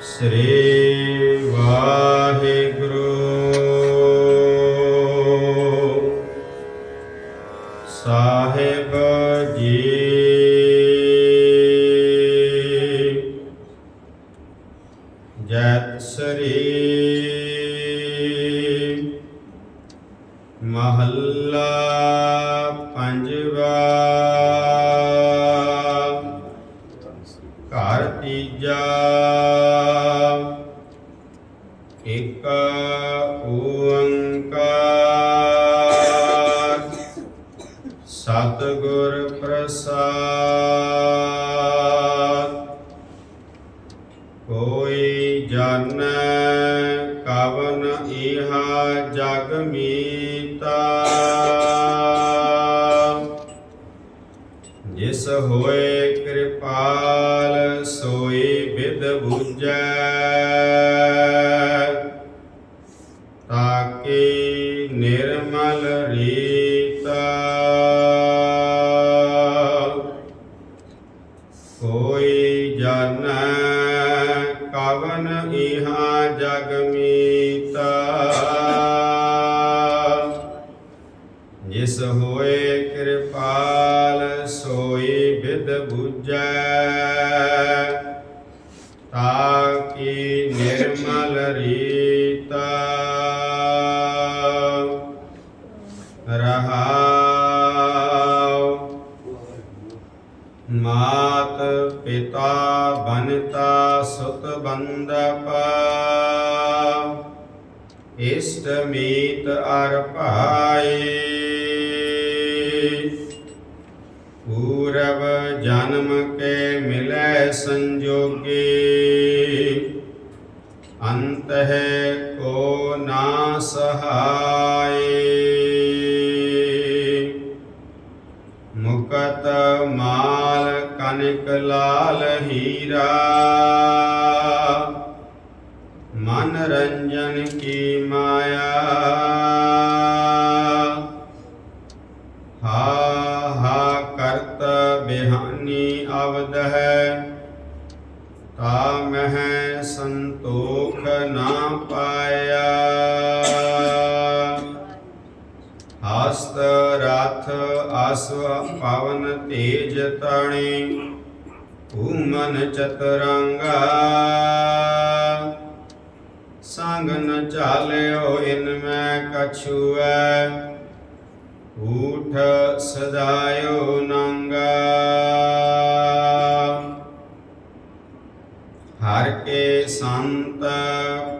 ਸ੍ਰੀ ਵਾਹਿਗੁਰੂ। ਸਾਹਿਬ ਜੀ। ਜੈਤ ਸ੍ਰੀ ਮਹੱਲਾ ਪੰਜਵਾ। ਘਰ ਤੀਜਾ। ਸਤਿਗੁਰ ਪ੍ਰਸਾਦ ਕੋਈ ਜਾਣੈ ਕਵਨ ਇਹਾ ਜਗ ਮੀਤਾ। ਜਿਸ ਹੋਏ ਕਿਰਪਾਲ ਸੋਈ ਬਿਦ ਬੁਝੈ। ਤਾਕੀ ਨਿਰਮਲ ਰੀ ਕੋਈ ਜਾਣੈ ਕਵਨ ਇਹਾ ਜਗ ਮੀਤਾ। ਜਿਸ ਹੋਏ ਕਿਰਪਾਲ ਸੋਈ ਬਿਦ ਬੁਝੈ। ਤਾਕੀ ਨਿਰਮਲ ਰੀ ਪਿਤਾ ਬਨਤਾ ਸੁਤ ਬੰਦਪ ਇਸ਼ਟ ਮੀਤ ਅਰ ਭਾਈ ਪੂਰਬ ਜਨਮ ਕੇ ਮਿਲੈ ਸੰਜੋਗੀ। ਅੰਤ ਹੈ ਕੋ ਨਾ ਸਹਾਈ ਮਾਲ ਲਾਲ ਹੀਰਾ। ਮਨ ਰੰਜਨ ਕੀ ਮਾਇਆ। ਹਾ ਹਾ ਕਰਤ ਬਿਹਾਨੀ ਅਵਦ ਹੈ। ਤਾ ਮਹਿ ਸੰਤੋਖ ਹਸਤ ਰਥ ਅਸਵ ਪਵਨ ਤੇਜ ਤਣੀ ਭੂਮਨ ਚਤਰੰਗਾ। ਸੰਗ ਨ ਚਾਲਿਓ ਇਨ ਮੈਂ ਕਛੁਐ, ਊਠ ਸਦਾਇਓ ਨੰਗਾ। ਹਰ ਕੇ ਸੰਤ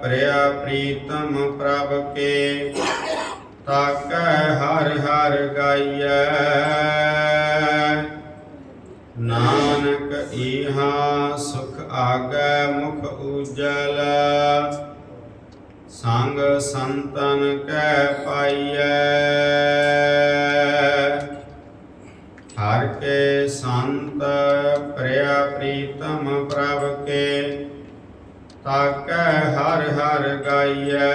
ਪ੍ਰਿਆ ਪ੍ਰੀਤਮ ਪ੍ਰਭ ਕੇ ਤਾਕੈ ਹਰ ਹਰ ਗਾਈਐ। ਨਾਨਕ ਈਹਾ ਸੁਖ ਆਗੈ ਮੁਖ ਉਜਲ। ਸੰਗ ਸੰਤਨ ਕੈ ਪਾਈਐ। ਹਰ ਕੇ ਸੰਤ ਪ੍ਰਿਆ ਪ੍ਰੀਤਮ ਪ੍ਰਭ ਕੇ, ਤਾਕੈ ਹਰ ਹਰ ਗਾਈਐ।